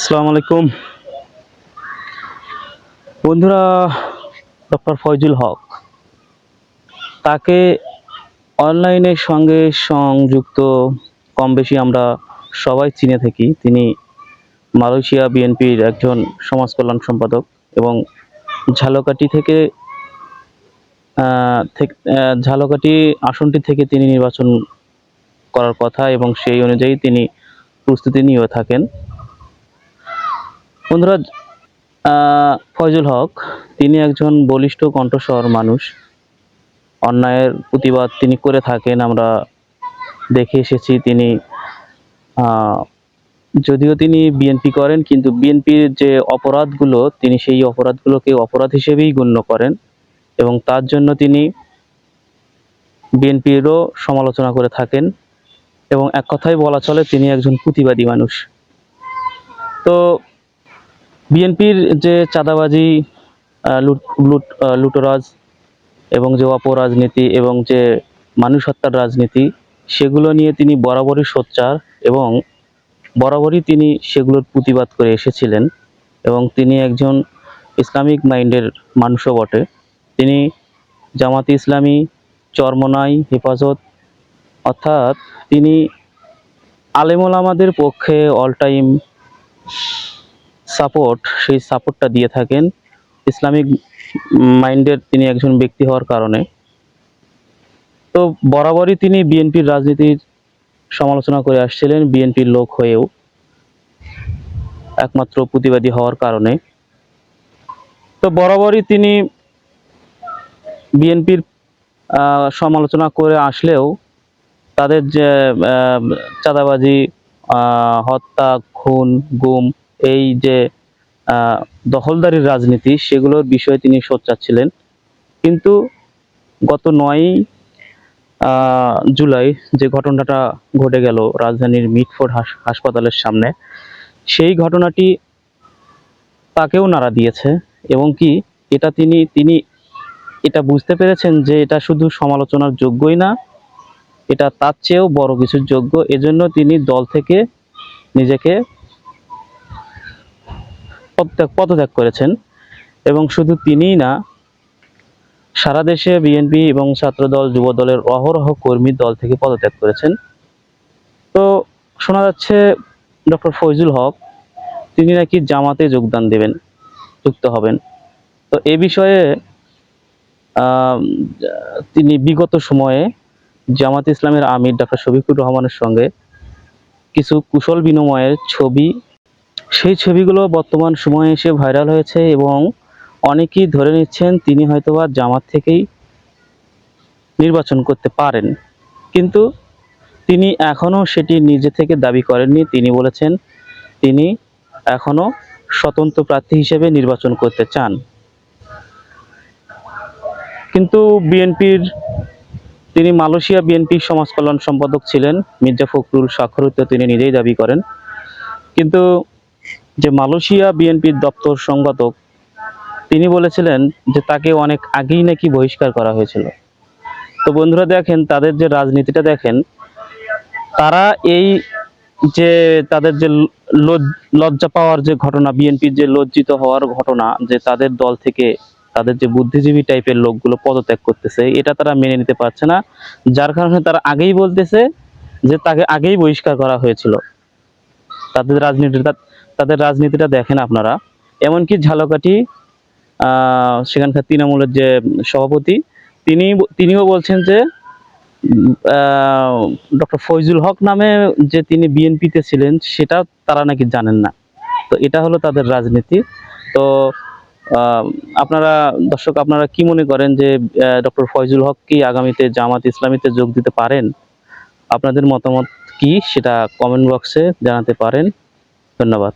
আসসালামু আলাইকুম। বন্ধুরা, ডক্টর ফয়জুল হক তাকে অনলাইনের সঙ্গে সংযুক্ত কম বেশি আমরা সবাই চিনে থাকি। তিনি মালয়েশিয়া বিএনপির একজন সমাজ কল্যাণ সম্পাদক এবং ঝালকাঠি থেকে ঝালকাঠি আসনটি থেকে তিনি নির্বাচন করার কথা এবং সেই অনুযায়ী তিনি প্রস্তুতি নিয়েও থাকেন। বন্ধুরা ফয়জুল হক, তিনি একজন বলিষ্ঠ কণ্ঠস্বর মানুষ। অন্যায়ের প্রতিবাদ তিনি করে থাকেন, আমরা দেখে এসেছি তিনি যদিও তিনি বিএনপি করেন, কিন্তু বিএনপির যে অপরাধগুলো, তিনি সেই অপরাধগুলোকে অপরাধ হিসেবেই গণ্য করেন এবং তার জন্য তিনি বিএনপিরও সমালোচনা করে থাকেন এবং এক কথায় বলা চলে তিনি একজন প্রতিবাদী মানুষ। তো বিএনপির যে চাঁদাবাজি লুট লুট লুটরাজ এবং যে অপরাজনীতি এবং যে মানুষ হত্যার রাজনীতি, সেগুলো নিয়ে তিনি বরাবরই সোচ্চার এবং বরাবরই তিনি সেগুলোর প্রতিবাদ করে এসেছিলেন এবং তিনি একজন ইসলামিক মাইন্ডের মানুষও বটে। তিনি জামাতে ইসলামী, চরমনাই, হেফাজত, অর্থাৎ তিনি আলেমুল আমাদের পক্ষে অল টাইম সাপোর্ট সেই সাপোর্টটা দিয়ে থাকেন। ইসলামিক মাইন্ডের তিনি একজন ব্যক্তি হওয়ার কারণে। তো বরাবরই তিনি বিএনপির রাজনীতির সমালোচনা করে আসছিলেন, বিএনপির লোক হয়েও। একমাত্র প্রতিবাদী হওয়ার কারণে। তো বরাবরই তিনি বিএনপির সমালোচনা করে আসলেও তাদের যে চাঁদাবাজি হত্যা, খুন, গুম এই যে দখলদারির রাজনীতি, সেগুলোর বিষয়ে তিনি সোচ্চার ছিলেন। কিন্তু গত নয় জুলাই যে ঘটনাটা ঘটে গেল রাজধানীর মিটফোর্ড হাস- হাসপাতালের সামনে, সেই ঘটনাটি তাকেও নাড়া দিয়েছে। এবং কি, এটা তিনি তিনি, এটা বুঝতে পেরেছেন যে এটা শুধু সমালোচনার যোগ্যই না, এটা তার চেয়েও বড় কিছুর যোগ্য। এজন্য তিনি দল থেকে নিজেকে পদত্যাগ পদত্যাগ করেছেন। এবং শুধু তিনিই না, সারা দেশে বিএনপি এবং ছাত্রদল যুব দলের অহরহ কর্মী দল থেকে পদত্যাগ করেছেন। তো শোনা যাচ্ছে ডক্টর ফয়জুল হক, তিনি নাকি জামাতে যোগদান দেবেন, যুক্ত হবেন। তো এ বিষয়ে তিনি বিগত সময়ে জামাত ইসলামের আমির ডক্টর শফিকুর রহমানের সঙ্গে কিছু কুশল বিনিময়ের ছবি সেই ছবিগুলো বর্তমান সময়ে এসে ভাইরাল হয়েছে এবং অনেকেই ধরে নিচ্ছেন তিনি হয়তোবা জামাত থেকেই নির্বাচন করতে পারেন। কিন্তু তিনি এখনও সেটি নিজে থেকে দাবি করেননি। তিনি বলেছেন তিনি এখনও স্বতন্ত্র প্রার্থী হিসেবে নির্বাচন করতে চান। কিন্তু বিএনপির, তিনি মালয়েশিয়া বিএনপির সমাজ কল্যাণ সম্পাদক ছিলেন। মির্জা ফখরুল স্বাক্ষরিত তিনি নিজেই দাবি করেন। কিন্তু যে মালয়েশিয়া বিএনপির দপ্তর সংগঠক তিনি বলেছিলেন যে তাকে অনেক আগেই নাকি বহিষ্কার করা হয়েছিল। তো বন্ধুরা দেখেন, তাদের যে রাজনীতিটা দেখেন, তারা এই যে তাদের যে লজ্জা পাওয়ার যে ঘটনা, বিএনপির যে লজ্জিত হওয়ার ঘটনা, যে তাদের দল থেকে তাদের যে বুদ্ধিজীবী টাইপের লোকগুলো পদত্যাগ করতেছে, এটা তারা মেনে নিতে পারছে না। যার কারণে তারা আগেই বলতেছে যে তাকে আগেই বহিষ্কার করা হয়েছিল। তাদের রাজনীতিটা তাদের রাজনীতিটা দেখেন আপনারা। এমনকি ঝালকাঠি সেখানকার তৃণমূলের যে সভাপতি, তিনি তিনিও বলছেন যে ডক্টর ফৈজুল হক নামে যে তিনি বিএনপিতে ছিলেন, সেটা তারা নাকি জানেন না। তো এটা হলো তাদের রাজনীতি। তো আপনারা, দর্শক, আপনারা কি মনে করেন যে ডক্টর ফয়জুল হক কি আগামীতে জামাত ইসলামীতে যোগ দিতে পারেন? আপনাদের মতামত? কি সেটা কমেন্ট বক্সে জানাতে পারেন। ধন্যবাদ।